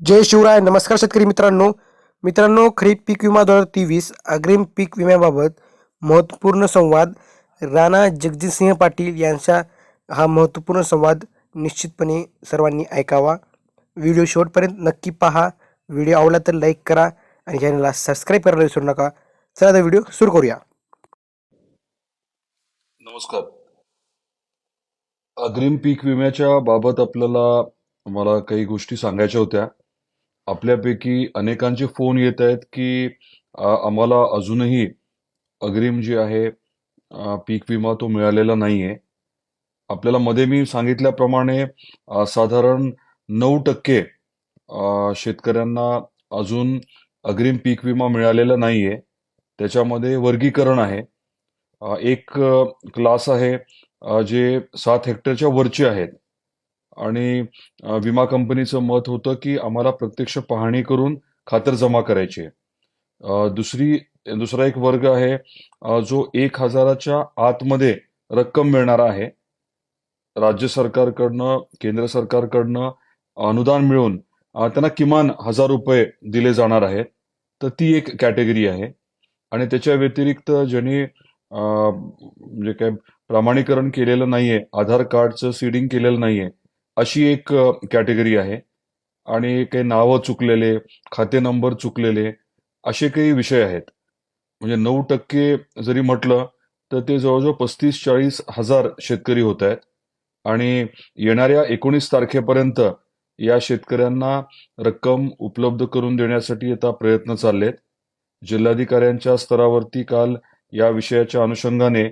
जय शिवराय नमस्कार शेतकरी मित्रांनो. मित्रांनो खरीप पीक विमा दोन हजार तेवीस अग्रिम पीक विम्याबाबत महत्त्वपूर्ण संवाद राणा जगजितसिंह पाटील यांचा हा महत्त्वपूर्ण संवाद निश्चितपणे सर्वांनी ऐकावा. व्हिडिओ शेवटपर्यंत नक्की पहा. व्हिडिओ आवडला तर लाईक करा आणि चॅनलला सबस्क्राईब करायला विसरू नका. चला तर व्हिडिओ सुरू करूया. नमस्कार. अग्रिम पीक विम्याच्या बाबत आपल्याला मला काही गोष्टी सांगायच्या होत्या. आपल्यापैकी अनेकांचे फोन येत आहेत की आम्हाला अजूनही अग्रिम जे आहे पीक विमा तो मिळालेला नाही आहे आपल्याला मध्ये मी सांगितल्याप्रमाणे साधारण नऊ टक्के शेतकऱ्यांना अजून अग्रिम पीक विमा मिळालेला नाही आहे त्याच्यामध्ये वर्गीकरण आहे. एक क्लास आहे जे सात हेक्टरच्या वरचे आहेत. आणि विमा कंपनीचं मत होतं की आम्हाला प्रत्यक्ष पाहणी करून खातर जमा करायची. आहे. दुसरी दुसरा एक वर्ग आहे जो एक हजाराच्या आतमध्ये रक्कम मिळणार आहे. राज्य सरकारकडनं केंद्र सरकारकडनं अनुदान मिळून त्यांना किमान हजार रुपये दिले जाणार आहेत. तर ती एक कॅटेगरी आहे. आणि त्याच्या व्यतिरिक्त ज्यांनी म्हणजे काय प्रमाणीकरण केलेलं नाहीये आधार कार्डचं सीडिंग केलेलं नाहीये अशी एक कॅटेगरी आहे. आणि काही नावं चुकलेले खाते नंबर चुकलेले असे काही विषय आहेत. म्हणजे नऊ टक्के जरी म्हटलं तर ते जवळजवळ पस्तीस चाळीस हजार शेतकरी होत आहेत. आणि येणाऱ्या एकोणीस तारखेपर्यंत या शेतकऱ्यांना रक्कम उपलब्ध करून देण्यासाठी आता प्रयत्न चाललेत. जिल्हाधिकाऱ्यांच्या स्तरावरती काल या विषयाच्या अनुषंगाने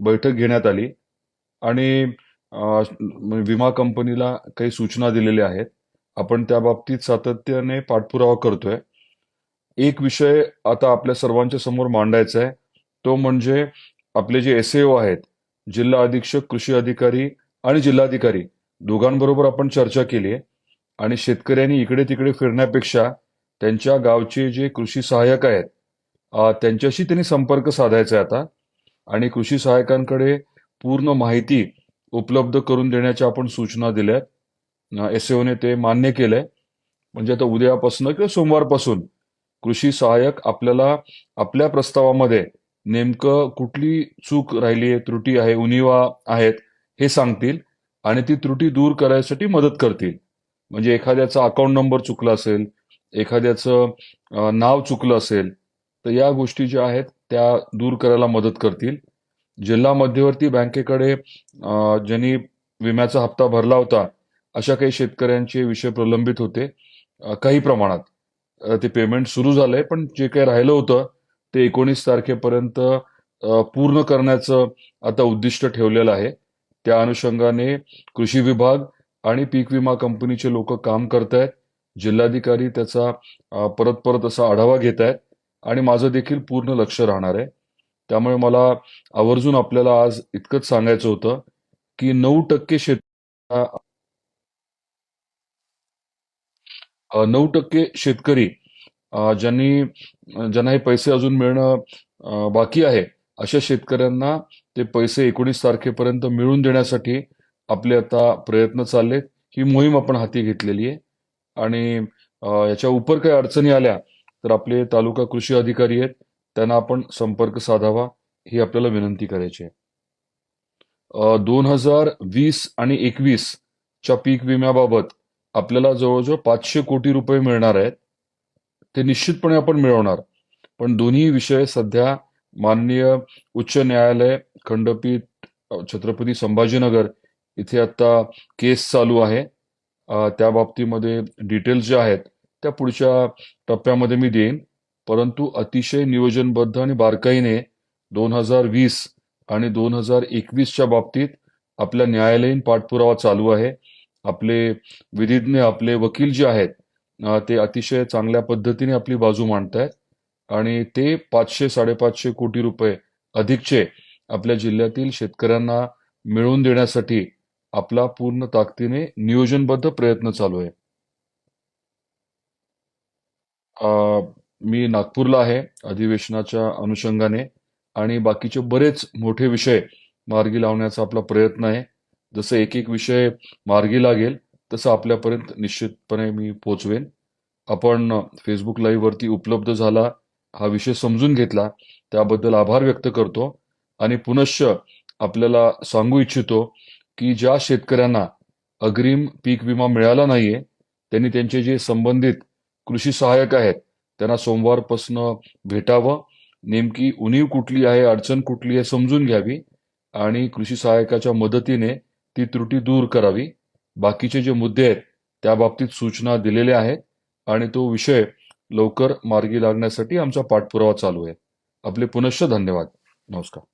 बैठक घेण्यात आली. आणि म्हणजे विमा कंपनीला काही सूचना दिलेल्या आहेत. आपण त्या बाबतीत सातत्याने पाठपुरावा करतोय. एक विषय आता आपल्या सर्वांच्या समोर मांडायचा आहे. तो म्हणजे आपले जे एस आहेत जिल्हा अधीक्षक कृषी अधिकारी आणि जिल्हाधिकारी दोघांबरोबर आपण चर्चा केली आहे. आणि शेतकऱ्यांनी इकडे तिकडे फिरण्यापेक्षा त्यांच्या गावचे जे कृषी सहाय्यक आहेत त्यांच्याशी त्यांनी संपर्क साधायचा आहे आता. आणि कृषी सहाय्यकांकडे पूर्ण माहिती उपलब्ध करून देण्याच्या आपण सूचना दिल्या. एस ने ते मान्य केलंय. म्हणजे आता उद्यापासून किंवा सोमवारपासून कृषी सहाय्यक आपल्याला आपल्या प्रस्तावामध्ये नेमकं कुठली चूक राहिली आहे त्रुटी आहे उनिवा आहेत हे सांगतील आणि ती त्रुटी दूर करायसाठी मदत करतील. म्हणजे एखाद्याचा अकाउंट नंबर चुकला असेल एखाद्याचं नाव चुकलं असेल तर या गोष्टी ज्या आहेत त्या दूर करायला मदत करतील. जिल्हा मध्यवर्ती बँकेकडे ज्यांनी विम्याचा हप्ता भरला होता अशा काही शेतकऱ्यांचे विषय प्रलंबित होते काही प्रमाणात. ते पेमेंट सुरू झालंय पण जे काही राहिलं होतं ते एकोणीस तारखेपर्यंत पूर्ण करण्याचं आता उद्दिष्ट ठेवलेलं आहे. त्या अनुषंगाने कृषी विभाग आणि पीक विमा कंपनीचे लोक काम करतायत. जिल्हाधिकारी त्याचा परत परत असा आढावा घेत आहेत आणि माझं देखील पूर्ण लक्ष राहणार आहे. त्यामुळे मला आवर्जून आपल्याला आज इतकंच सांगायचं होतं की नऊ टक्के शेत नऊ टक्के शेतकरी ज्यांनी ज्यांना हे पैसे अजून मिळणं बाकी आहे अशा शेतकऱ्यांना ते पैसे एकोणीस तारखेपर्यंत मिळवून देण्यासाठी आपले आता प्रयत्न चाललेत. ही मोहीम आपण हाती घेतलेली आहे. आणि याच्या उपर काही अडचणी आल्या तर आपले तालुका कृषी अधिकारी आहेत. त्यांना आपण संपर्क साधावा ही आपल्याला विनंती करायची आहे. दोन हजार वीस आणि एकवीस च्या पीक विम्याबाबत आपल्याला जवळजवळ पाचशे कोटी रुपये मिळणार आहेत. ते निश्चितपणे आपण मिळवणार. पण दोन्ही विषय सध्या माननीय उच्च न्यायालय खंडपीठ छत्रपती संभाजीनगर इथे आता केस चालू आहे. त्या बाबतीमध्ये डिटेल्स ज्या आहेत त्या पुढच्या टप्प्यामध्ये मी देईन. परंतु अतिशय नियोजनबद्ध आणि बारकाईने दोन हजार वीस आणि दोन हजार एकवीसच्या बाबतीत आपल्या न्यायालयीन पाठपुरावा चालू आहे. आपले विधिज्ञ आपले वकील जे आहेत ते अतिशय चांगल्या पद्धतीने आपली बाजू मांडतायत आणि ते पाचशे साडेपाचशे कोटी रुपये अधिकचे आपल्या जिल्ह्यातील शेतकऱ्यांना मिळवून देण्यासाठी आपला पूर्ण ताकदीने नियोजनबद्ध प्रयत्न चालू आहे. मी नागपूरला आहे अधिवेशनाच्या अनुषंगाने. आणि बाकीचे बरेच मोठे विषय मार्गी लावण्याचा आपला प्रयत्न आहे. जसं एक एक विषय मार्गी लागेल तसं आपल्यापर्यंत निश्चितपणे मी पोचवेन. आपण फेसबुक लाईव्हवरती उपलब्ध झाला हा विषय समजून घेतला त्याबद्दल आभार व्यक्त करतो. आणि पुनश्च आपल्याला सांगू इच्छितो की ज्या शेतकऱ्यांना अग्रिम पीक विमा मिळाला नाहीये त्यांनी त्यांचे जे संबंधित कृषी सहाय्यक आहेत त्यांना सोमवारपासनं भेटावं. नेमकी उणीव कुठली आहे अडचण कुठली आहे समजून घ्यावी आणि कृषी सहाय्यकाच्या मदतीने ती त्रुटी दूर करावी. बाकीचे जे मुद्दे आहेत त्या बाबतीत सूचना दिलेल्या आहेत आणि तो विषय लवकर मार्गी लागण्यासाठी आमचा पाठपुरावा चालू आहे. आपले पुनश्च धन्यवाद. नमस्कार.